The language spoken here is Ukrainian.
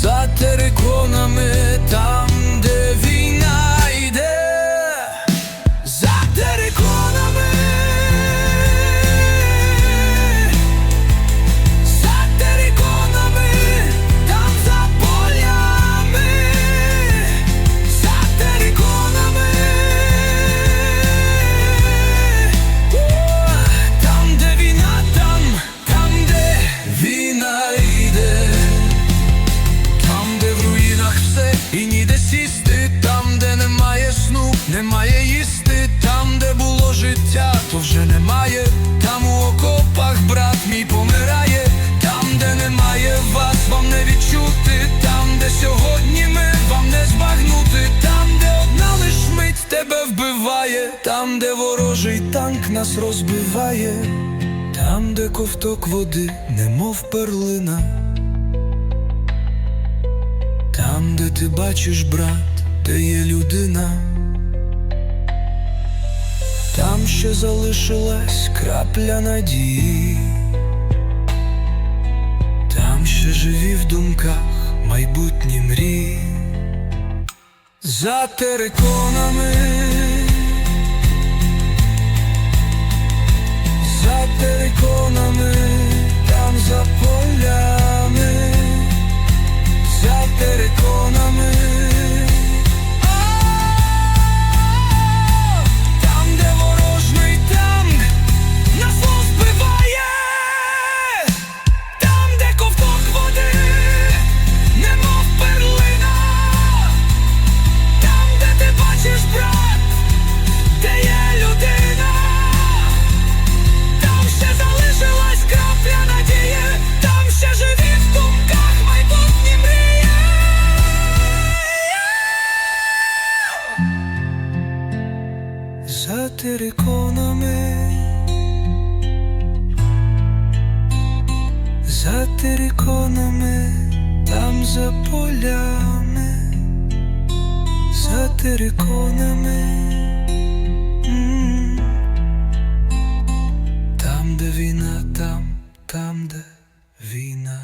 за териконами, там, там, де ворожий танк нас розбиває, там, де ковток води, немов перлина. Там, де ти бачиш, брат, де є людина, там ще залишилась крапля надії, там ще живі в думках майбутні мрії, за териконами, териконами, за териконами, там за полями, за териконами, там, де війна, там, там, де війна.